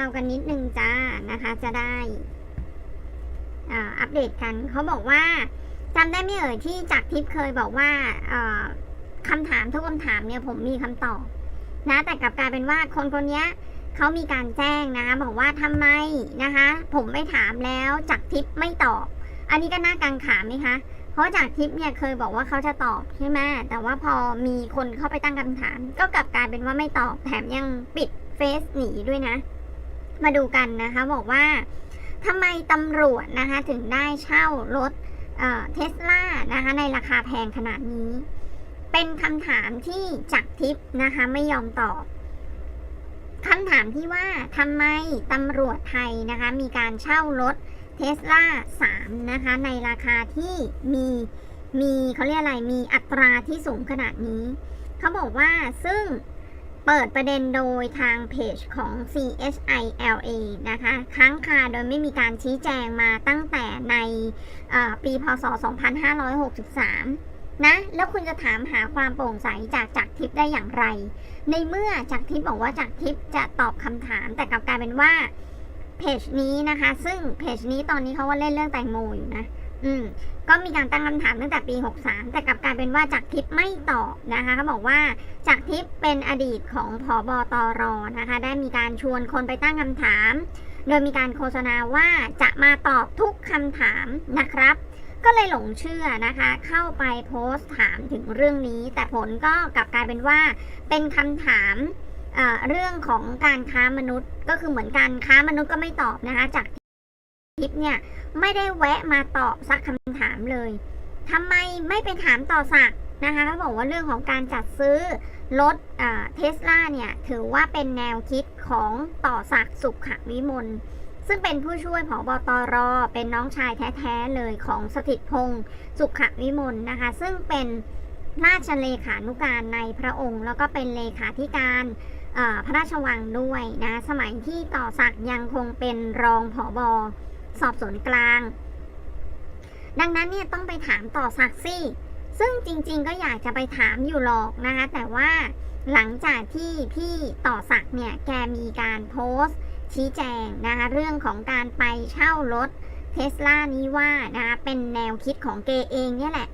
เรากันนิดนึงจ้านะคะ จะได้อ่าอัปเดตกันเขาบอกว่าจำได้ไหมเอ่ยที่จากทิพย์เคยบอกว่าคำถามทุกคำถามเนี่ยผมมีคำตอบนะแต่กลับกลายเป็นว่าคนคนนี้เขามีการแจ้งนะคะบอกว่าทำไมนะคะ ผมไม่ถามแล้วจากทิพย์ไม่ตอบ อันนี้ก็น่ากังขาไหมคะเพราะจากทิพย์เนี่ยเคยบอกว่าเขาจะตอบใช่ไหมแต่ว่าพอมีคนเข้าไปตั้งคำถาม ก็กลับกลายเป็นว่าไม่ตอบแถมยังปิดเฟซหนีด้วยนะ มาดูกันนะคะบอกว่าทำไมตำรวจนะคะถึงได้เช่ารถเทสลานะคะในราคาแพงขนาดนี้ เป็นคำถามที่จักทิพย์นะคะไม่ยอมตอบคำถามที่ว่าทำไมตำรวจไทยนะคะมีการเช่ารถเทสลา3นะคะในราคาที่มีมีเขาเรียกอะไรมีอัตราที่สูงขนาดนี้ เขาบอกว่าซึ่ง เปิดประเด็นโดยทางเพจของ CHILA นะคะค้างคาโดยไม่มีการชี้แจงมาตั้งแต่ในเอ่อปีพศ 2563 นะ แล้วคุณจะถามหาความโปร่งใสจากจากทิพย์ได้อย่างไร ในเมื่อจากทิพย์บอกว่าจากทิพย์จะตอบคำถามแต่กลับกลายเป็นว่าเพจนี้นะคะ ซึ่งเพจนี้ตอนนี้เขาว่าเล่นเรื่องแตงโมอยู่นะ อืมก็มีการตั้งคำถามตั้งแต่ปี 63 แต่กลับกลายเป็นว่าจากทิพย์ไม่ตอบนะคะเขาบอกว่าจากทิพย์เป็นอดีตของผอบอตรนะคะ ได้มีการชวนคนไปตั้งคำถาม โดยมีการโฆษณาว่าจะมาตอบทุกคำถามนะครับ ก็เลยหลงเชื่อนะคะ เข้าไปโพสต์ถามถึงเรื่องนี้ แต่ผลก็กลับกลายเป็นว่า เป็นคำถามเอ่อเรื่องของการค้ามนุษย์ก็คือเหมือนการค้ามนุษย์ก็ไม่ตอบนะคะจากิปเนี่ย ไม่ได้แวะมาตอบสักคำถามเลย ทำไมไม่ไปถามต่อสักนะคะเขาบอกว่าเรื่องของการจัดซื้อรถเทสลาเนี่ย ถือว่าเป็นแนวคิดของต่อศักสุขวิมลซึ่งเป็นผู้ช่วยผอบอตรเป็นน้องชายแท้ๆเลยของสถิตพงศ์สุขวิมลนะคะ ซึ่งเป็นราชเลขานุการในพระองค์ แล้วก็เป็นเลขาธิการพระราชวังด้วยนะ สมัยที่ต่อศักยังคงเป็นรองผอบอ สอบสวนกลาง ดังนั้นเนี่ยต้องไปถามต่อศักดิ์สิซึ่งจริงๆก็อยากจะไปถามอยู่หรอกนะคะ แต่ว่าหลังจากที่พี่ต่อศักเนี่ยแกมีการโพสต์ ชี้แจงนะคะเรื่องของการไปเช่ารถเทสลานี้ว่านะคะเป็นแนวคิดของเกเองเนี่ยแหละ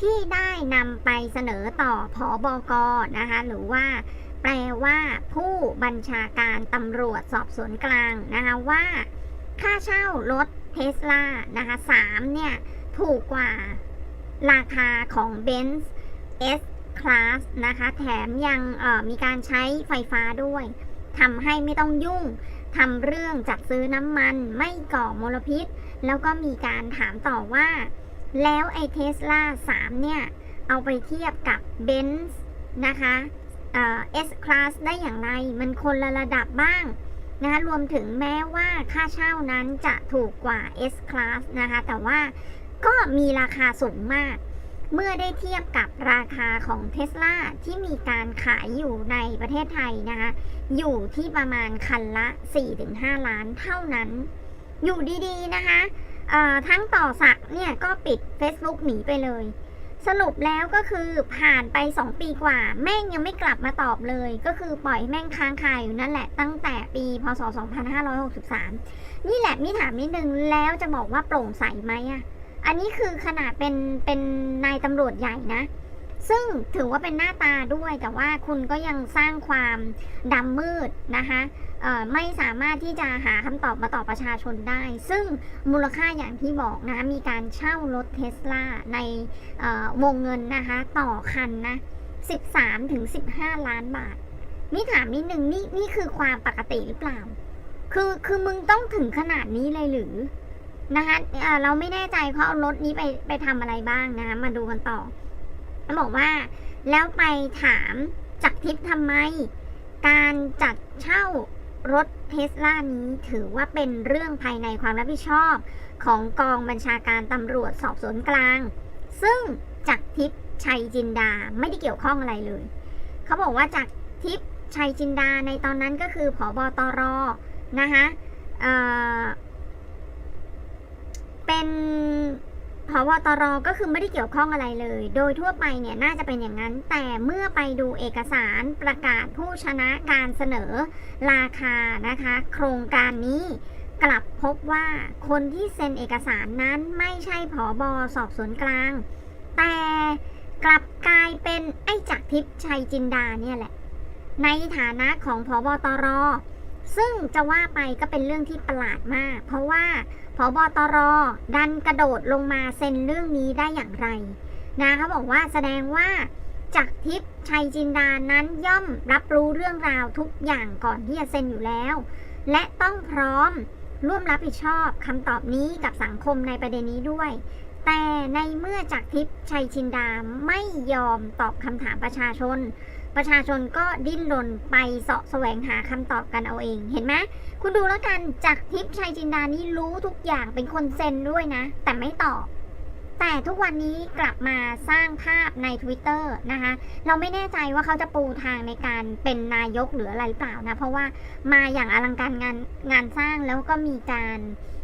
ที่ได้นำไปเสนอต่อผอบกนะคะหรือว่าแปลว่าผู้บัญชาการตำรวจสอบสวนกลางนะคะว่า ค่าเช่ารถเทสลานะคะ3เนี่ยถูกกว่าราคาของ Benz S Class นะคะ แถมยังมีการใช้ไฟฟ้าด้วยทำให้ไม่ต้องยุ่งทำเรื่องจัดซื้อน้ำมันไม่ก่อมลพิษ แล้วก็มีการถามต่อว่า แล้วไอ้เทสลา3เนี่ย เอาไปเทียบกับ b e n z นะคะเอ่อ S Class ได้อย่างไร มันคนละระดับบ้าง นะคะรวมถึงแม้ว่าค่าเช่านั้นจะถูกกว่า S Class นะคะ แต่ว่าก็มีราคาสูงมาก เมื่อได้เทียบกับราคาของเทสลาที่มีการขายอยู่ในประเทศไทยนะคะ อยู่ที่ประมาณคันละ 4-5 ล้านเท่านั้น อยู่ดีๆนะคะทั้งต่อสักเนี่ยก็ปิด Facebook หนีไปเลย สรุปแล้วก็คือผ่านไป 2 ปีกว่า แม่งยังไม่กลับมาตอบเลย ก็คือปล่อยแม่งค้างคายอยู่นั่นแหละตั้งแต่ปีพศ 2563 นี่แหละมีถามนิดนึงแล้วจะบอกว่าโปร่งใสไหมอะอันนี้คือขนาดเป็นเป็นนายตำรวจใหญ่นะ ซึ่งถือว่าเป็นหน้าตาด้วยแต่ว่าคุณก็ยังสร้างความดำมืดนะคะไม่สามารถที่จะหาคำตอบมาตอบประชาชนได้ ซึ่งมูลค่าอย่างที่บอกนะคะมีการเช่ารถเทสลาในวงเงินนะคะต่อคันนะ 13ถึง15 ล้านบาท นี่ถามนิดนึงนี่นี่คือความปกติหรือเปล่า คือคือมึงต้องถึงขนาดนี้เลยหรือนะคะเราไม่แน่ใจเพราะเอารถนี้ไปไปทำอะไรบ้างนะคะมาดูกันต่อ เขาบอกว่า แล้วไปถามจากทิพย์ทำไม การจัดเช่ารถเทสลานี้ถือว่าเป็นเรื่องภายในความรับผิดชอบ ของกองบัญชาการตำรวจสอบสวนกลาง ซึ่งจากทิพย์ชัยจินดาไม่ได้เกี่ยวข้องอะไรเลย เขาบอกว่าจากทิพย์ชัยจินดาในตอนนั้นก็คือผอบอตรนะคะเเป็น พบตรก็คือไม่ได้เกี่ยวข้องอะไรเลย โดยทั่วไปเนี่ยน่าจะเป็นอย่างนั้น แต่เมื่อไปดูเอกสารประกาศผู้ชนะการเสนอราคานะคะ โครงการนี้กลับพบว่าคนที่เซ็นเอกสารนั้นไม่ใช่ผอบอสอบสวนกลาง แต่กลับกลายเป็นไอ้จักรทิพย์ชัยจินดาเนี่ยแหละ ในฐานะของผอบตร ซึ่งจะว่าไปก็เป็นเรื่องที่ประหลาดมาก เพราะว่าผอบตรดันกระโดดลงมาเซ็นเรื่องนี้ได้อย่างไรนะเขาบอกว่าแสดงว่าจักรทิพย์ชัยจินดานั้นย่อมรับรู้เรื่องราวทุกอย่างก่อนที่จะเซ็นอยู่แล้ว และต้องพร้อมร่วมรับผิดชอบคำตอบนี้กับสังคมในประเด็นนี้ด้วย แต่ในเมื่อจักรทิพย์ชัยจินดาไม่ยอมตอบคำถามประชาชน ประชาชนก็ดิ้นรนไปเสาะแสวงหาคำตอบกันเอาเอง เห็นไหมคุณดูแล้วกันจากทิพย์ชัยจินดานี่รู้ทุกอย่างเป็นคนเซ็นด้วยนะ แต่ไม่ตอบแต่ทุกวันนี้กลับมาสร้างภาพใน Twitter นะคะ เราไม่แน่ใจว่าเขาจะปูทางในการเป็นนายกหรืออะไรหรือเปล่านะ เพราะว่ามาอย่างอลังการงานงานสร้างแล้วก็มีการ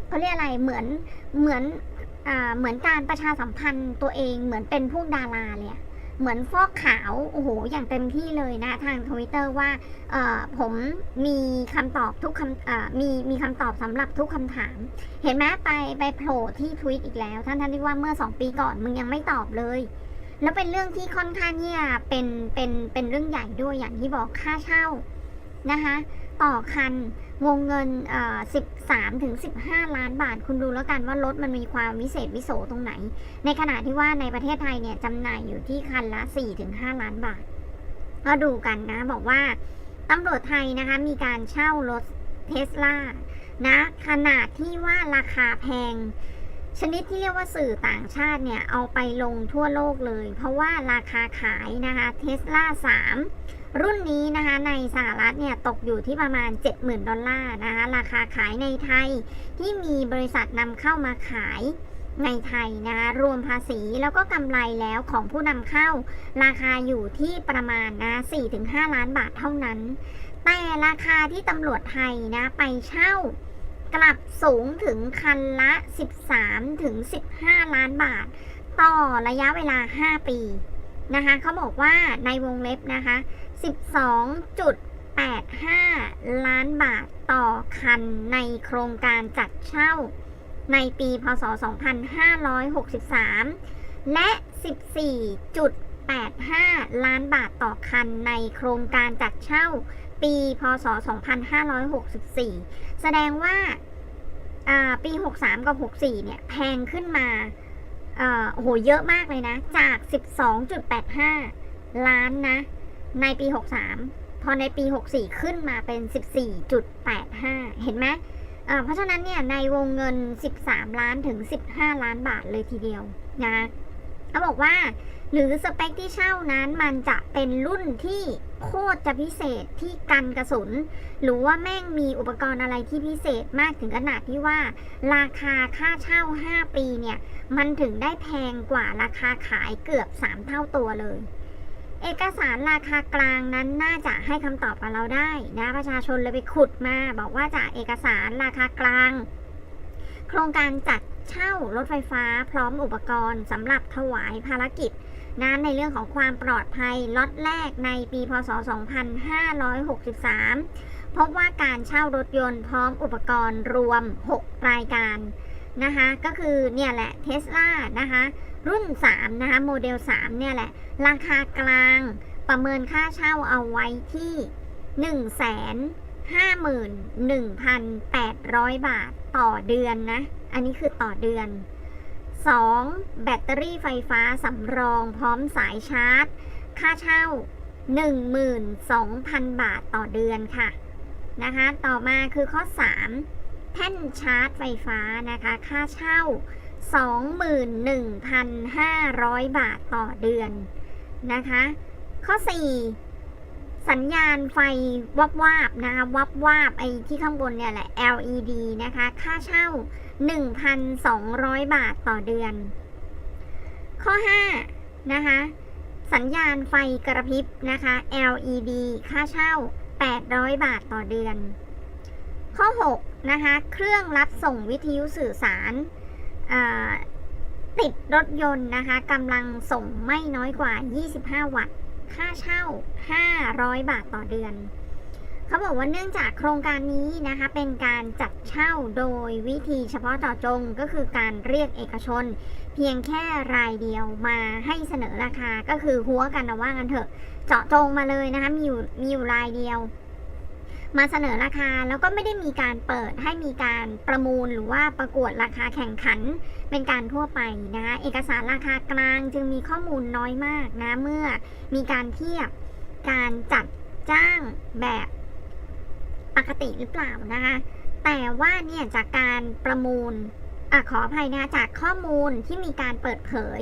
เขาเรียกอะไรเหมือนเหมือนอเหมือนการประชาสัมพันธ์ตัวเองเหมือนเป็นพวกดาราเลย เหมือนฟอกขาวโอ้โหอย่างเต็มที่เลยนะทางทวิตเตอร์ว่าเอ่อผมมีคำตอบทุกคำเอ่อมีมีคำตอบสำหรับทุกคำถาม เห็นไหมไปไปโผล่ที่ทวิตอีกแล้วท่านท่านที่ว่าเมื่อ 2 ปีก่อนมึงยังไม่ตอบเลย แล้วเป็นเรื่องที่ค่อนข้างเนี่ยเป็นเป็นเป็นเรื่องใหญ่ด้วยอย่างที่บอกค่าเช่านะคะ ต่อคันวงเงิน13ถึง15ล้านบาท คุณดูแล้วกันว่ารถมันมีความวิเศษวิโสตรงไหน ในขณะที่ว่าในประเทศไทยเนี่ยจำหน่ายอยู่ที่คันละ4-5ล้านบาท ก็ดูกันนะบอกว่าตำรวจไทยนะคะมีการเช่ารถเทสลานะขนาดที่ว่าราคาแพง ชนิดที่เรียกว่าสื่อต่างชาติเนี่ย เอาไปลงทั่วโลกเลย เพราะว่าราคาขายนะคะเทสลา3 รุ่นนี้นะคะในสหรัฐเนี่ยตกอยู่ที่ประมาณ 70,000 ดอลลาร์นะคะราคาขายในไทยที่มีบริษัทนำเข้ามาขายในไทยนะคะรวมภาษีแล้วก็กำไรแล้วของผู้นำเข้า ราคาอยู่ที่ประมาณนะ4-5 ล้านบาทเท่านั้น แต่ราคาที่ตำรวจไทยนะไปเช่ากลับสูงถึงคันละ 13ถึง15 ล้านบาท ต่อระยะเวลา 5 ปี นะคะเขาบอกว่าในวงเล็บนะคะ 12.85 ล้านบาทต่อคันในโครงการจัดเช่า ในปีพศ 2563 และ 14.85 ล้านบาทต่อคันในโครงการจัดเช่า ปีพศ 2564 แสดงว่าปี 63 กับ 64 เนี่ย แพงขึ้นมา โอ้โหเยอะมากเลยนะ จาก 12.85 ล้านนะ ในปี 63 พอในปี 64 ขึ้นมาเป็น 14.85 เห็นไหมเพราะฉะนั้นเนี่ยในวงเงิน 13 ล้านถึง 15 ล้านบาทเลยทีเดียวนะเขาบอกว่า หรือสเปคที่เช่านั้นมันจะเป็นรุ่นที่โคตรจะพิเศษที่กันกระสุน หรือว่าแม่งมีอุปกรณ์อะไรที่พิเศษมากถึงขนาดที่ว่า ราคาค่าเช่า 5 ปีเนี่ย มันถึงได้แพงกว่าราคาขายเกือบ 3 เท่าตัวเลย เอกสารราคากลางนั้นน่าจะให้คำตอบกับเราได้นะประชาชนเลยไปขุดมา บอกว่าจากเอกสารราคากลาง โครงการจัดเช่ารถไฟฟ้าพร้อมอุปกรณ์สำหรับถวายภารกิจ นะในเรื่องของความปลอดภัยล็อตแรกในปีพศ 2563 พบว่าการเช่ารถยนต์พร้อมอุปกรณ์รวม 6 รายการนะคะก็คือเนี่ยแหละเทสลานะคะรุ่น 3 นะคะโมเดล 3 เนี่ยแหละ ราคากลางประเมินค่าเช่าเอาไว้ที่ 1 5 1 8 0 0 บาทต่อเดือนนะ อันนี้คือต่อเดือน 2. แบตเตอรี่ไฟฟ้าสำรองพร้อมสายชาร์จ ค่าเช่า 12,000 บาทต่อเดือนค่ะ นะคะ ต่อมาคือข้อ 3 แท่นชาร์จไฟฟ้านะคะ ค่าเช่า 21,500 บาทต่อเดือนนะคะ ข้อ 4 สัญญาณไฟวับวาบนะคะ วับวาบไอ้ที่ข้างบนเนี่ยแหละ LED นะคะ ค่าเช่า 1,200 บาทต่อเดือน ข้อ 5 นะคะ สัญญาณไฟกระพริบนะคะ LED ค่าเช่า 800 บาทต่อเดือน ข้อ 6 นะคะ เครื่องรับส่งวิทยุสื่อสารติดรถยนต์นะคะกำลังส่งไม่น้อยกว่า 25 วัตต์ ค่าเช่า 500 บาทต่อเดือน เขาบอกว่าเนื่องจากโครงการนี้นะคะ เป็นการจัดเช่าโดยวิธีเฉพาะเจาะจงก็คือการเรียกเอกชน เพียงแค่รายเดียวมาให้เสนอราคาก็คือหัวกันนะว่ากันเถอะ เจาะจงมาเลยนะคะมีอยู่มีอยู่รายเดียว มาเสนอราคาแล้วก็ไม่ได้มีการเปิดให้มีการประมูลหรือว่าประกวดราคาแข่งขันเป็นการทั่วไปนะคะเอกสารราคากลางจึงมีข้อมูลน้อยมากนะเมื่อมีการเทียบการจัดจ้างแบบ ปกติหรือเปล่านะคะ แต่ว่าเนี่ยจากการประมูลอขออภัยนะคะจากข้อมูลที่มีการเปิดเผย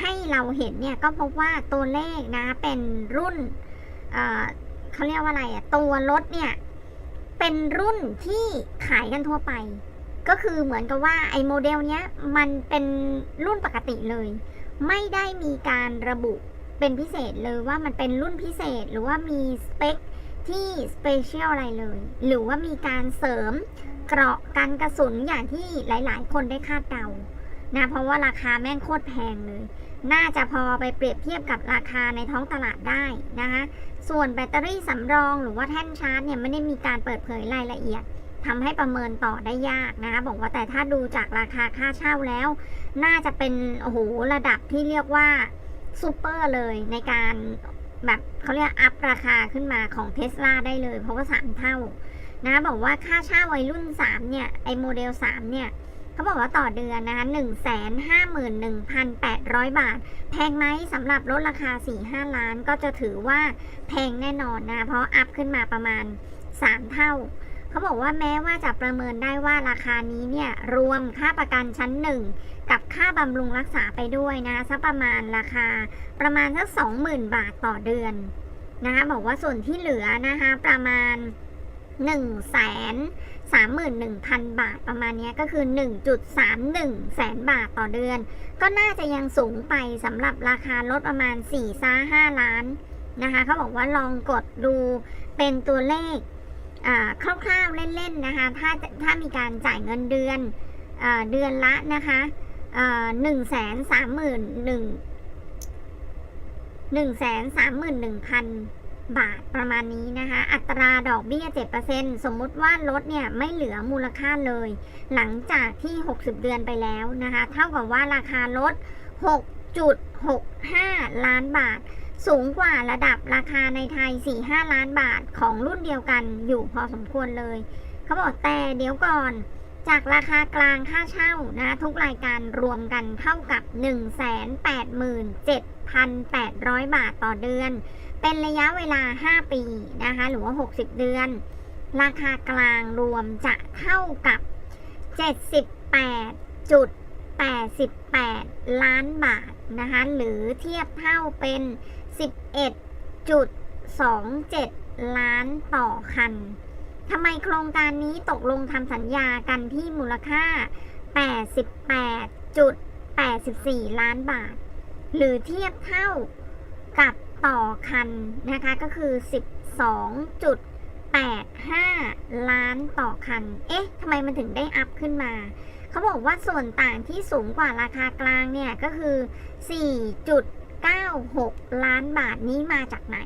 ให้เราเห็นเนี่ยก็พบว่าตัวเลขนะเป็นรุ่นเอ่อเขาเรียกว่าอะไรอะตัวรถเนี่ยเป็นรุ่นที่ขายกันทั่วไป ก็คือเหมือนกับว่าไอ้โมเดลเนี้ยมันเป็นรุ่นปกติเลย ไม่ได้มีการระบุเป็นพิเศษเลยว่ามันเป็นรุ่นพิเศษหรือว่ามีสเปค ที่สเปเชียลอะไรเลย หรือว่ามีการเสริมเกราะกันกระสุนอย่างที่หลาย ๆ คนได้คาดเดานะเพราะว่าราคาแม่งโคตรแพงเลย น่าจะพอไปเปรียบเทียบกับราคาในท้องตลาดได้นะคะส่วนแบตเตอรี่สำรองหรือว่าแท่นชาร์จเนี่ยไม่ได้มีการเปิดเผยรายละเอียดทำให้ประเมินต่อได้ยากนะคะบอกว่าแต่ถ้าดูจากราคาค่าเช่าแล้ว น่าจะเป็นโอ้โหระดับที่เรียกว่าซูเปอร์เลยในการ แบบเขาเรียกอัพราคาขึ้นมาของเทสลาได้เลย เพราะว่า 3 เท่านะบอกว่าค่าเช่าวัยรุ่น 3 เนี่ย ไอโมเดล 3 เนี่ยเขาบอกว่าต่อเดือนนะคะ1 5 1 8 0 0บาท แพงไหมสำหรับรถราคา 4-5 ล้านก็จะถือว่าแพงแน่นอนนะ เพราะอัพขึ้นมาประมาณ 3 เท่า เขาบอกว่าแม้ว่าจะประเมินได้ว่าราคานี้เนี่ยรวมค่าประกันชั้นหนึ่งกับค่าบำรุงรักษาไปด้วยนะสักประมาณราคาประมาณสัก20,000 บาทต่อเดือนนะคะบอกว่าส่วนที่เหลือนะคะประมาณ 1 3 1 0 0 0 บาทประมาณเนี้ยก็คือ 1.31 แสนบาทต่อเดือน ก็น่าจะยังสูงไปสำหรับราคารถประมาณ4ซ่า5ล้านนะคะเขาบอกว่าลองกดดูเป็นตัวเลข คร่าวๆเล่นๆนะคะถ้าถ้ามีการจ่ายเงินเดือนอเดือนละนะคะหนึ่งแสนสามหมื่นหนึ่งหนึ่งแสนสามหมื่นหนึ่งพันบาทประมาณนี้นะคะ อัตราดอกเบี้ย 7%สมมุติว่ารถเนี่ยไม่เหลือมูลค่าเลย หลังจากที่ 60 เดือนไปแล้วนะคะ เท่ากับว่าราคารถ 6.65 ล้านบาท สูงกว่าระดับราคาในไทย 4-5 ล้านบาทของรุ่นเดียวกันอยู่พอสมควรเลย เขาบอกแต่เดี๋ยวก่อน จากราคากลางค่าเช่านะ ทุกรายการรวมกันเท่ากับ 187,800 บาทต่อเดือน เป็นระยะเวลา 5 ปีนะคะ หรือว่า 60 เดือน ราคากลางรวมจะเท่ากับ 78.88 ล้านบาทนะคะ หรือเทียบเท่าเป็น 11.27 ล้านต่อคันทำไมโครงการนี้ตกลงทำสัญญากันที่มูลค่า 88.84 ล้านบาท หรือเทียบเท่ากับต่อคันนะคะก็คือ 12.85 ล้านต่อคัน เอ๊ะทำไมมันถึงได้อัพขึ้นมา เขาบอกว่าส่วนต่างที่สูงกว่าราคากลางเนี่ยก็คือ 96 ล้านบาทนี้มาจากไหน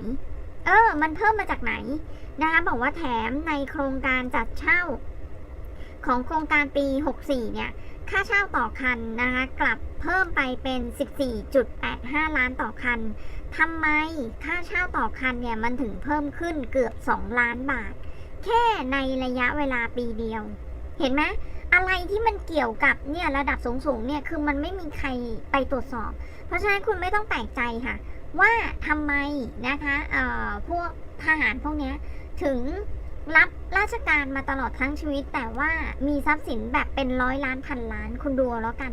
เออ มันเพิ่มมาจากไหนนะคะบอกว่าแถมในโครงการจัดเช่า ของโครงการปี 64 เนี่ย ค่าเช่าต่อคันนะคะกลับเพิ่มไปเป็น 14.85 ล้านต่อคันทำไมค่าเช่าต่อคันเนี่ยมันถึงเพิ่มขึ้นเกือบ 2 ล้านบาท แค่ในระยะเวลาปีเดียว เห็นไหมอะไรที่มันเกี่ยวกับเนี่ยระดับสูงๆเนี่ยคือมันไม่มีใครไปตรวจสอบ เพราะฉะนั้นคุณไม่ต้องแปลกใจค่ะ ว่าทำไมนะคะเอ่อพวกทหารพวกนี้ถึงรับราชการมาตลอดทั้งชีวิต แต่ว่ามีทรัพย์สินแบบเป็นร้อยล้านพันล้านคุณดูแล้วกัน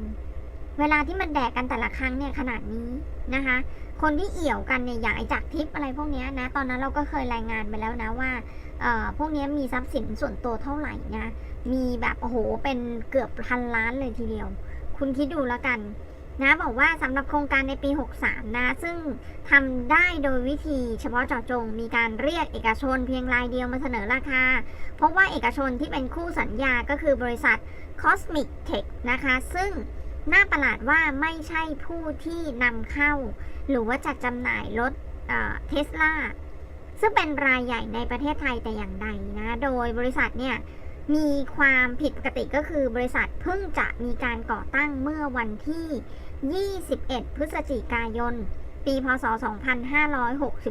เวลาที่มันแดกกันแต่ละครั้งเนี่ยขนาดนี้นะคะ คนที่เอี่ยวกันเนี่ยอย่างไอจากทิปอะไรพวกนี้นะตอนนั้นเราก็เคยรายงานไปแล้วนะว่าเอ่อพวกนี้มีทรัพย์สินส่วนตัวเท่าไหร่นะมีแบบโอ้โหเป็นเกือบพันล้านเลยทีเดียว คุณคิดดูแล้วกัน นะบอกว่าสำหรับโครงการในปี 63 นะ ซึ่งทำได้โดยวิธีเฉพาะเจาะจง มีการเรียกเอกชนเพียงรายเดียวมาเสนอราคา เพราะว่าเอกชนที่เป็นคู่สัญญาก็คือบริษัท Cosmic Tech นะคะ ซึ่งน่าประหลาดว่าไม่ใช่ผู้ที่นำเข้า หรือว่าจัดจำหน่ายรถเทสลาซึ่งเป็นรายใหญ่ในประเทศไทยแต่อย่างใดนะ โดยบริษัทเนี่ยมีความผิดปกติก็คือบริษัทเพิ่งจะมีการก่อตั้งเมื่อวันที่ 21 พฤศจิกายน ปีพศ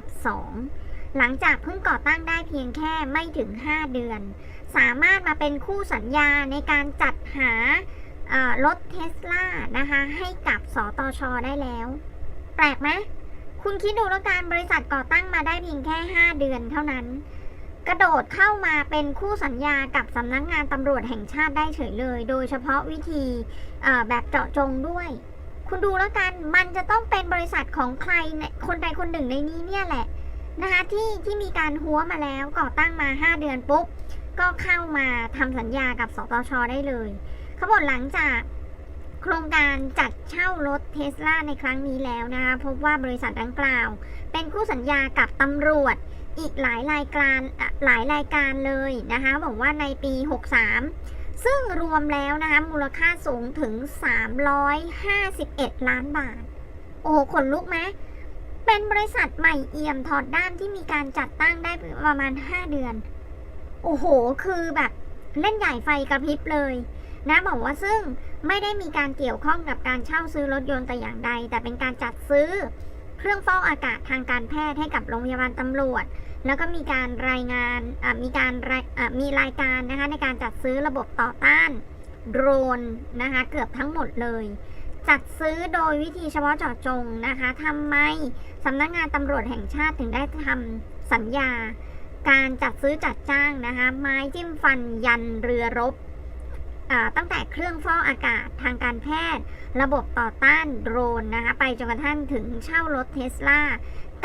2562 หลังจากเพิ่งก่อตั้งได้เพียงแค่ไม่ถึง 5 เดือน สามารถมาเป็นคู่สัญญาในการจัดหารถเทสลานะคะ ให้กับสตชได้แล้ว แปลกไหมคุณคิดดูแล้วการบริษัทก่อตั้งมาได้เพียงแค่ 5 เดือนเท่านั้น กระโดดเข้ามาเป็นคู่สัญญากับสำนักงานตำรวจแห่งชาติได้เฉยเลย โดยเฉพาะวิธีแบบเจาะจงด้วย คุณดูแล้วกันมันจะต้องเป็นบริษัทของใครคนใดคนหนึ่งในนี้เนี่ยแหละนะคะที่ที่มีการหัวมาแล้วก่อตั้งมา 5 เดือนปุ๊บ ก็เข้ามาทำสัญญากับสตชได้เลยเขาบอกหลังจากโครงการจัดเช่ารถเทสลาในครั้งนี้แล้วนะคะพบว่าบริษัทดังกล่าว เป็นคู่สัญญากับตำรวจอีกหลายรายการหลายรายการเลยนะคะบอกว่าในปี 63 ซึ่งรวมแล้วนะคะมูลค่าสูงถึง 351 ล้านบาท โอ้โหขนลุกไหมเป็นบริษัทใหม่เอี่ยมถอดด้ามที่มีการจัดตั้งได้ประมาณ 5 เดือน โอ้โห คือแบบเล่นใหญ่ไฟกระพริบเลยนะบอกว่าซึ่งไม่ได้มีการเกี่ยวข้องกับการเช่าซื้อรถยนต์แต่อย่างใด แต่เป็นการจัดซื้อ เครื่องฟอกอากาศทางการแพทย์ให้กับโรงพยาบาลตำรวจ แล้วก็มีการรายงานมีการมีรายการนะคะในการจัดซื้อระบบต่อต้านโดรนนะคะเกือบทั้งหมดเลย จัดซื้อโดยวิธีเฉพาะเจาะจงนะคะทำไมสำนักงานตำรวจแห่งชาติถึงได้ทำสัญญา การจัดซื้อจัดจ้างนะคะไม้จิ้มฟันยันเรือรบ ตั้งแต่เครื่องฟอกอากาศทางการแพทย์ ระบบต่อต้านโดรนนะคะไปจนกระทั่งถึงเช่ารถเทสลา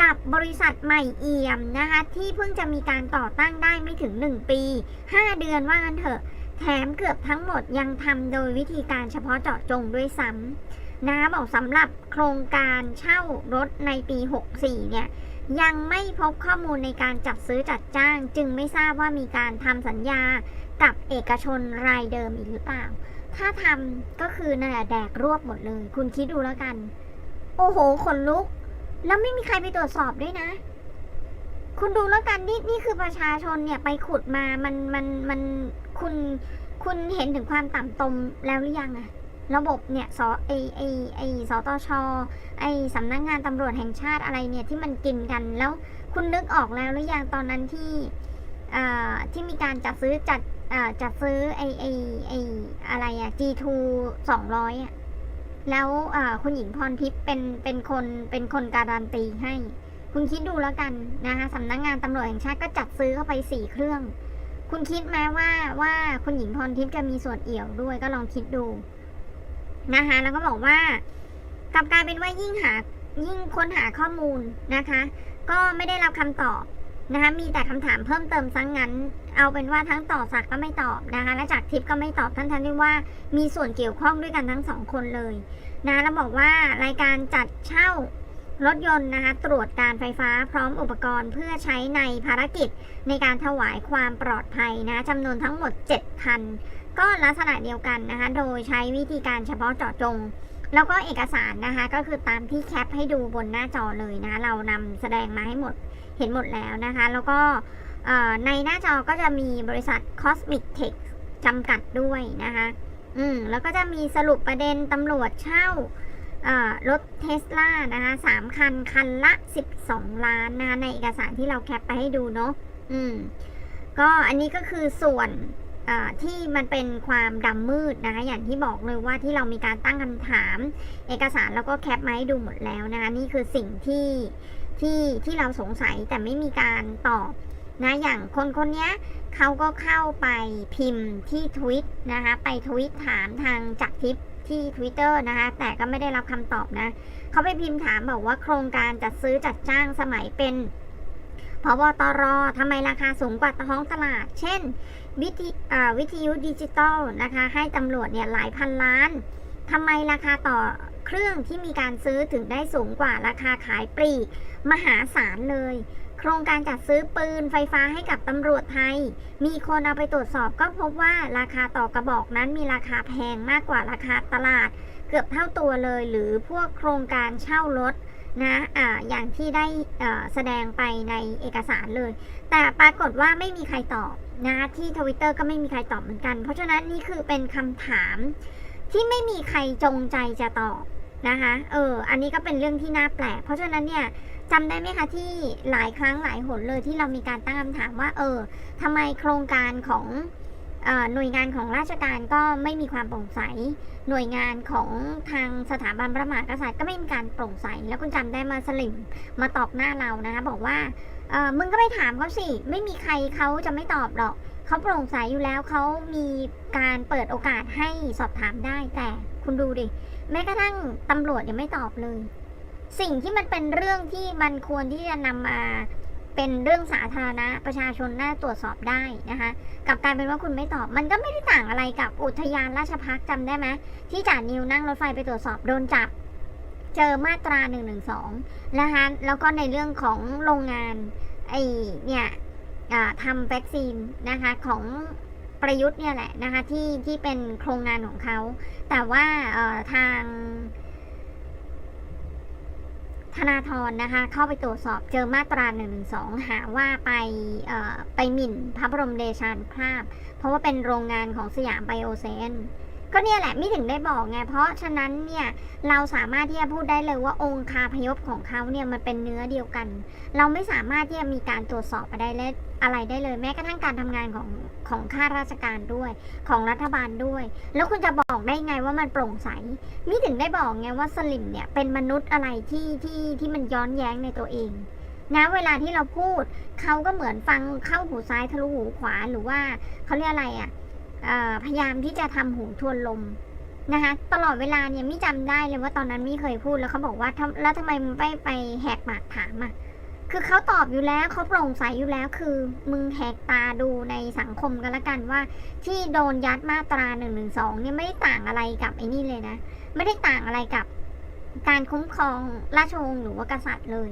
กับบริษัทใหม่เอี่ยมนะคะที่เพิ่งจะมีการต่อตั้งได้ไม่ถึง 1 ปี 5 เดือนว่างันเถอะ แถมเกือบทั้งหมดยังทำโดยวิธีการเฉพาะเจาะจงด้วยซ้ำนะบอกสำหรับโครงการเช่ารถในปี 64 เนี่ย ยังไม่พบข้อมูลในการจัดซื้อจัดจ้าง จึงไม่ทราบว่ามีการทำสัญญากับเอกชนรายเดิมอีกหรือเปล่า ถ้าทำก็คือนั่นแหละแดกรวบหมดเลย คุณคิดดูแล้วกัน โอ้โหขนลุก แล้วไม่มีใครไปตรวจสอบด้วยนะ คุณดูแล้วกันนี่นี่คือประชาชนเนี่ยไปขุดมามันมันมันคุณคุณเห็นถึงความต่ำตมแล้วหรือยังอะ ระบบเนี่ยสไอไอไอสตชไอสำนักงานตำรวจแห่งชาติอะไรเนี่ยที่มันกินกันแล้วคุณนึกออกแล้วหรือยังตอนนั้นที่ที่มีการจัดซื้อจัดจัดซื้อไอไอไออะไรอะ G2 200อะแล้วคุณหญิงพรทิพย์เป็นเป็นคนเป็นคนการันตีให้ คุณคิดดูแล้วกันนะคะสำนักงานตำรวจแห่งชาติก็จัดซื้อเข้าไปสี่เครื่อง คุณคิดไหมว่าว่าคุณหญิงพรทิพย์จะมีส่วนเอี่ยวด้วยก็ลองคิดดู นะคะ แล้วก็บอกว่า กลับกลายเป็นว่ายิ่งหายิ่งค้นหาข้อมูลนะคะ ก็ไม่ได้รับคำตอบนะคะ มีแต่คำถามเพิ่มเติมซังงั้น เอาเป็นว่าทั้งต่อสักก็ไม่ตอบนะคะ และจากทิพย์ก็ไม่ตอบทั้งทั้งที่ว่ามีส่วนเกี่ยวข้องด้วยกันทั้งสองคนเลยนะแล้วบอกว่ารายการจัดเช่ารถยนต์นะคะตรวจการไฟฟ้าพร้อมอุปกรณ์เพื่อใช้ในภารกิจในการถวายความปลอดภัยนะจำนวนทั้งหมด 7 คัน ก็ลักษณะเดียวกันนะคะ โดยใช้วิธีการเฉพาะเจาะจง แล้วก็เอกสารนะคะ ก็คือตามที่แคปให้ดูบนหน้าจอเลยนะเรานำแสดงมาให้หมด เห็นหมดแล้วนะคะ แล้วก็ในหน้าจอก็จะมีบริษัท Cosmic Tech จำกัดด้วยนะคะ อืม แล้วก็จะมีสรุปประเด็นตำรวจเช่ารถเทสลานะคะสามคัน คันละ 12 ล้านนะคะในเอกสารที่เราแคปไปให้ดูเนาะ อืม ก็อันนี้ก็คือส่วน ที่มันเป็นความดำมืดนะคะอย่างที่บอกเลยว่าที่เรามีการตั้งคำถาม เอกสารแล้วก็แคปมาให้ดูหมดแล้วนะคะนี่คือสิ่งที่ที่ที่เราสงสัยแต่ไม่มีการตอบนะอย่างคนคนนี้เขาก็เข้าไปพิมพ์ที่ทวิตนะคะไปทวิตถามทางจากทิปที่ Twitter นะคะแต่ก็ไม่ได้รับคำตอบนะเขาไปพิมพ์ถามบอกว่าโครงการจัดซื้อจัดจ้างสมัยเป็น พบตรทำไมราคาสูงกว่าท้องตลาด เช่น วิทวิทยุดิจิตอลนะคะ ให้ตำรวจเนี่ยหลายพันล้านทำไมราคาต่อเครื่องที่มีการซื้อถึงได้สูงกว่าราคาขายปลีก มหาศาลเลย โครงการจัดซื้อปืนไฟฟ้าให้กับตำรวจไทย มีคนเอาไปตรวจสอบก็พบว่าราคาต่อกระบอกนั้นมีราคาแพงมากกว่าราคาตลาด เกือบเท่าตัวเลยหรือพวกโครงการเช่ารถ นะอ่าอย่างที่ได้แสดงไปในเอกสารเลย แต่ปรากฏว่าไม่มีใครตอบนะที่ทวิตเตอร์ก็ไม่มีใครตอบเหมือนกัน เพราะฉะนั้นนี่คือเป็นคำถามที่ไม่มีใครจงใจจะตอบนะคะเอออันนี้ก็เป็นเรื่องที่น่าแปลก เพราะฉะนั้นเนี่ยจำได้ไหมคะที่หลายครั้งหลายหนเลยที่เรามีการตั้งคำถามว่า เออทำไมโครงการของออหน่วยงานของราชการก็ไม่มีความโปร่งใส หน่วยงานของทางสถาบันพระมหากษัตริย์ก็ไม่มีการโปร่งใส แล้วคุณจำได้มาสลิมมาตอบหน้าเรานะคะบอกว่าเออมึงก็ไปถามเขาสิ ไม่มีใครเขาจะไม่ตอบหรอก เขาโปร่งใสอยู่แล้วเขามีการเปิดโอกาสให้สอบถามได้แต่คุณดูดิ แม้กระทั่งตำรวจยังไม่ตอบเลย สิ่งที่มันเป็นเรื่องที่มันควรที่จะนำมา เป็นเรื่องสาธารณะประชาชนน่าตรวจสอบได้นะคะกับกลายเป็นว่าคุณไม่ตอบ มันก็ไม่ได้ต่างอะไรกับอุทยานราชพักษ์จำได้ไหมที่จ่านิวนั่งรถไฟไปตรวจสอบโดนจับ เจอมาตรา1นึนะคะแล้วก็ในเรื่องของโรงงานไอเนี่ยทำวัคซีนนะคะของประยุทธ์เนี่ยแหละนะคะที่ที่เป็นโครงงานของเขา แต่ว่าทาง ธนาธรนะคะ เข้าไปตรวจสอบเจอมาตรา1นึหาว่าไปไปหมิ่นพระบรมเดชานุภาพ เพราะว่าเป็นโรงงานของสยามไบโอเซน ก็เนี่ยแหละไม่ถึงได้บอกไง เพราะฉะนั้นเนี่ยเราสามารถที่จะพูดได้เลยว่าองค์คาพยพของเขาเนี่ยมันเป็นเนื้อเดียวกัน เราไม่สามารถที่จะมีการตรวจสอบอะไรได้อะไรได้เลย แม้กระทั่งการทำงานของของข้าราชการด้วย ของรัฐบาลด้วย แล้วคุณจะบอกได้ไงว่ามันโปร่งใสมิถึงได้บอกไงว่าสลิมเนี่ยเป็นมนุษย์อะไรที่ที่ที่มันย้อนแย้งในตัวเองนะเวลาที่เราพูดเขาก็เหมือนฟังเข้าหูซ้ายทะลุหูขวาหรือว่าเขาเรียกอะไรอะ่ะ พยายามที่จะทำหูทวนลมนะคะตลอดเวลาเนี่ยมิจำได้เลยว่าตอนนั้นมิเคยพูดแล้วเขาบอกว่าแล้วทำไมมึงไปไปแหกปากถามอะคือเขาตอบอยู่แล้วเขาโปร่งใสอยู่แล้ว คือมึงแหกตาดูในสังคมกันละกันว่า ที่โดนยัดมาตราหนึ่งหนึ่งสองเนี่ยไม่ได้ต่างอะไรกับไอ้นี่เลยนะ ไม่ได้ต่างอะไรกับการคุ้มครองราชวงศ์หรือว่ากษัตริย์เลย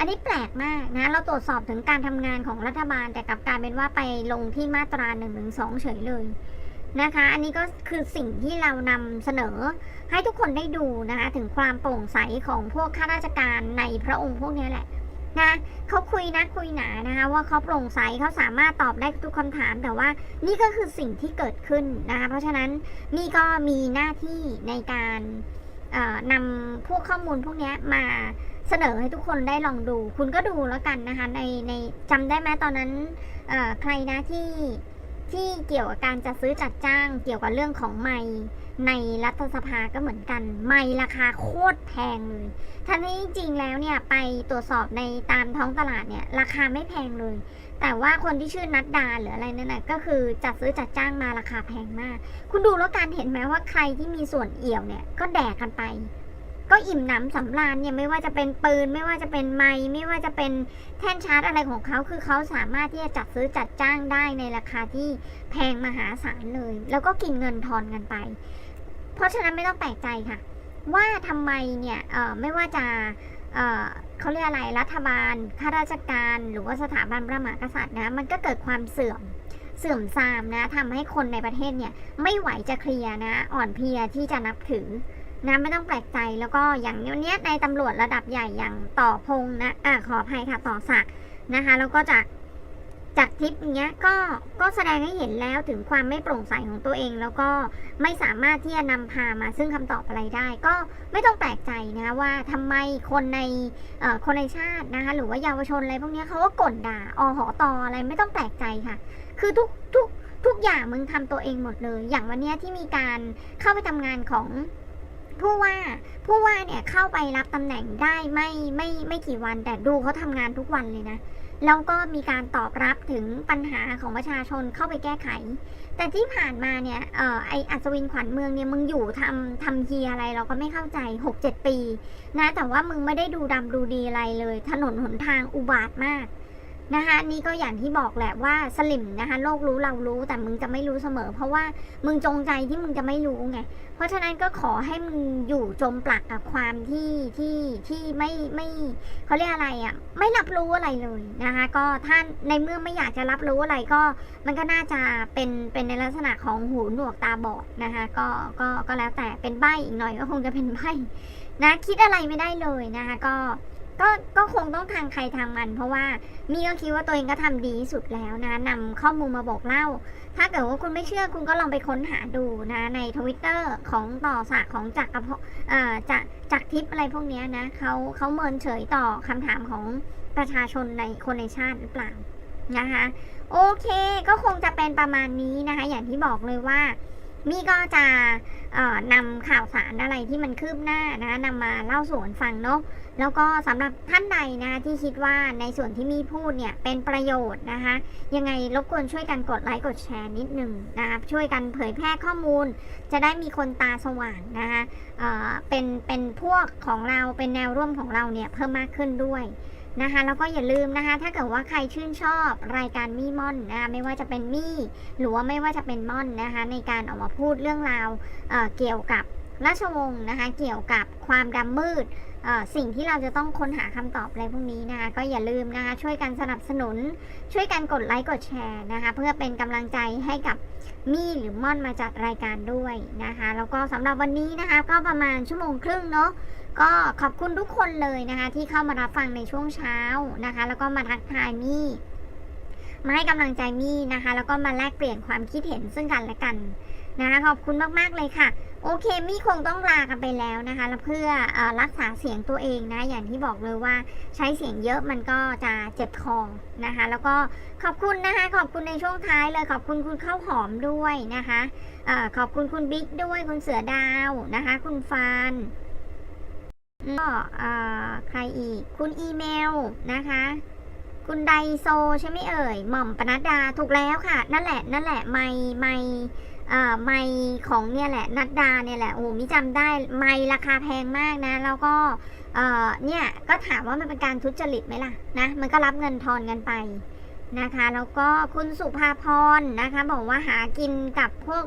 อันนี้แปลกมากนะ เราตรวจสอบถึงการทำงานของรัฐบาล แต่กลับกลารเป็นว่าไปลงที่มาตราหนึ่งหนึ่งสองเฉยเลยนะคะ อันนี้ก็คือสิ่งที่เรานำเสนอให้ทุกคนได้ดูนะคะ ถึงความโปร่งใสของพวกข้าราชการในพระองค์พวกนี้แหละนะเขาคุยนะคุยหนานะคะว่าเขาโปร่งใสเขาสามารถตอบได้ทุกคำถาม แต่ว่านี่ก็คือสิ่งที่เกิดขึ้นนะคะ เพราะฉะนั้นนี่ก็มีหน้าที่ในการนำพวกข้อมูลพวกนี้มา เสนอให้ทุกคนได้ลองดู คุณก็ดูแล้วกันนะคะ ในในจำได้ไหมตอนนั้นใครนะที่ที่เกี่ยวกับการจัดซื้อจัดจ้าง เกี่ยวกับเรื่องของไม้ในรัฐสภาก็เหมือนกัน ไม้ราคาโคตรแพงเลยทั้งที่จริงแล้วเนี่ยไปตรวจสอบในตามท้องตลาดเนี่ยราคาไม่แพงเลย แต่ว่าคนที่ชื่อนัดดาหรืออะไรนั่นแหะก็คือจัดซื้อจัดจ้างมาราคาแพงมาก คุณดูแล้วการเห็นไหมว่าใครที่มีส่วนเอี่ยวเนี่ยก็แดกกันไป ก็อิ่มหนำสำราญเนี่ยไม่ว่าจะเป็นปืน ไม่ว่าจะเป็นไม้ไม่ว่าจะเป็นแท่นชาร์จอะไรของเขาคือเขาสามารถที่จะจัดซื้อจัดจ้างได้ในราคาที่แพงมหาศาลเลย แล้วก็กินเงินทอนกันไป เพราะฉะนั้นไม่ต้องแปลกใจค่ะ ว่าทำไมเนี่ยเอ่อไม่ว่าจะเอ่อเขาเรียกอะไรรัฐบาลข้าราชการหรือว่าสถาบันพระมหากษัตริย์นะมันก็เกิดความเสื่อมเสื่อมทรามนะทำให้คนในประเทศเนี่ยไม่ไหวจะเคลียร์นะ อ่อนเพลียที่จะนับถือ นะไม่ต้องแปลกใจแล้วก็อย่างเนี้ยในตำรวจระดับใหญ่อย่างต่อพงนะอ่าขออภัยค่ะต่อศักนะคะแล้วก็จากจากทริปเนี้ยก็ก็แสดงให้เห็นแล้วถึงความไม่โปร่งใสของตัวเอง แล้วก็ไม่สามารถที่จะนำพามาซึ่งคำตอบอะไรได้ ก็ไม่ต้องแปลกใจนะว่าทำไมคนในคนในชาตินะคะหรือว่าเยาวชนอะไรพวกนี้เขาก็ก่นด่าอหอตออะไรไม่ต้องแปลกใจค่ะ คือทุกทุกทุกอย่างมึงทำตัวเองหมดเลย อย่างวันเนี้ยที่มีการเข้าไปทำงานของ ผู้ว่าผู้ว่าเนี่ยเข้าไปรับตำแหน่งได้ไม่ไม่ไม่กี่วัน แต่ดูเขาทำงานทุกวันเลยนะแล้วก็มีการตอบรับถึงปัญหาของประชาชนเข้าไปแก้ไข แต่ที่ผ่านมาเนี่ยเออไออัศวินขวัญเมืองเนี่ยมึงอยู่ทำทำเฮียอะไรเราก็ไม่เข้าใจหกเจ็ดปี นะแต่ว่ามึงไม่ได้ดูดำดูดีอะไรเลย ถนนหนทางอุบาทมาก นะคะนี่ก็อย่างที่บอกแหละว่าสลิมนะคะโลกรู้เรารู้แต่มึงจะไม่รู้เสมอ เพราะว่ามึงจงใจที่มึงจะไม่รู้ไงเพราะฉะนั้นก็ขอให้มึงอยู่จมปลักกับความที่ที่ที่ไม่ไม่เขาเรียกอะไรอะ่ะไม่รับรู้อะไรเลยนะคะก็ถ้านในเมื่อไม่อยากจะรับรู้อะไรก็มันก็น่าจะเป็นเป็นในลักษณะของหูหนวกตาบอดนะคะก็ก็ก็แล้วแต่เป็นใบอีกหน่อยก็คงจะเป็นใบนะคิดอะไรไม่ได้เลยนะคะก็ ก็ก็คงต้องทางใครทางมัน เพราะว่ามี่ก็คิดว่าตัวเองก็ทำดีที่สุดแล้วนะนำข้อมูลมาบอกเล่า ถ้าเกิดว่าคุณไม่เชื่อคุณก็ลองไปค้นหาดูนะในทวิตเตอร์ของต่อสากของจักรพเอ่อจากจากทิปอะไรพวกนี้นะเขาเขาเมินเฉยต่อคำถามของประชาชนในคนในชาติหรือเปล่านะคะโอเคก็คงจะเป็นประมาณนี้นะคะ อย่างที่บอกเลยว่ามี่ก็จะนำข่าวสารอะไรที่มันคืบหน้านะคะนำมาเล่าสู่กันฟังเนาะแล้วก็สำหรับท่านใดนะที่คิดว่าในส่วนที่มีพูดเนี่ยเป็นประโยชน์นะคะยังไงรบกวนช่วยกันกดไลค์กดแชร์นิดนึงนะคะช่วยกันเผยแพร่ข้อมูล จะได้มีคนตาสว่างนะคะเเป็นเป็นพวกของเราเป็นแนวร่วมของเราเนี่ยเพิ่มมากขึ้นด้วยนะคะแล้วก็อย่าลืมนะคะ ถ้าเกิดว่าใครชื่นชอบรายการมี่ม่อนนะคะไม่ว่าจะเป็นมี่หรือว่าไม่ว่าจะเป็นม่อนนะคะในการออกมาพูดเรื่องราวเเกี่ยวกับราชวงศ์นะคะเกี่ยวกับความดำมืด สิ่งที่เราจะต้องค้นหาคำตอบอะไรพวกนี้นะคะก็อย่าลืมนะคะช่วยกันสนับสนุน ช่วยกันกดไลค์กดแชร์นะคะเพื่อเป็นกำลังใจให้กับมี่หรือม่อนมาจัดรายการด้วยนะคะแล้วก็สำหรับวันนี้นะคะก็ประมาณชั่วโมงครึ่งเนาะก็ขอบคุณทุกคนเลยนะคะที่เข้ามารับฟังในช่วงเช้านะคะ แล้วก็มาทักทายมี่มาให้กำลังใจมี่นะคะ แล้วก็มาแลกเปลี่ยนความคิดเห็นซึ่งกันและกันนะคะขอบคุณมากๆเลยค่ะ โอเคมี่คงต้องลากันไปแล้วนะคะ แล้วเพื่ออรักษาเสียงตัวเองนะ อย่างที่บอกเลยว่าใช้เสียงเยอะมันก็จะเจ็บคอนะคะ แล้วก็ขอบคุณนะคะ ขอบคุณในช่วงท้ายเลย ขอบคุณคุณข้าวหอมด้วยนะคะอขอบคุณคุณบิ๊กด้วย คุณเสือดาวนะคะ คุณฟานก็ใครอีก คุณอีเมลนะคะ คุณไดโซใช่ไหมเอ่ย หม่อมปนัดดาถูกแล้วค่ะ นั่นแหละ นั่นแหละ ไม่ไม่ ไมของเนี่ยแหละนัดดาเนี่ยแหละโอ้มิจำได้ไมราคาแพงมากนะ แล้วก็เอ่อเนี่ยก็ถามว่ามันเป็นการทุจริตไหมล่ะนะมันก็รับเงินทอนกันไปนะคะ แล้วก็คุณสุภาพรนะคะ บอกว่าหากินกับพวก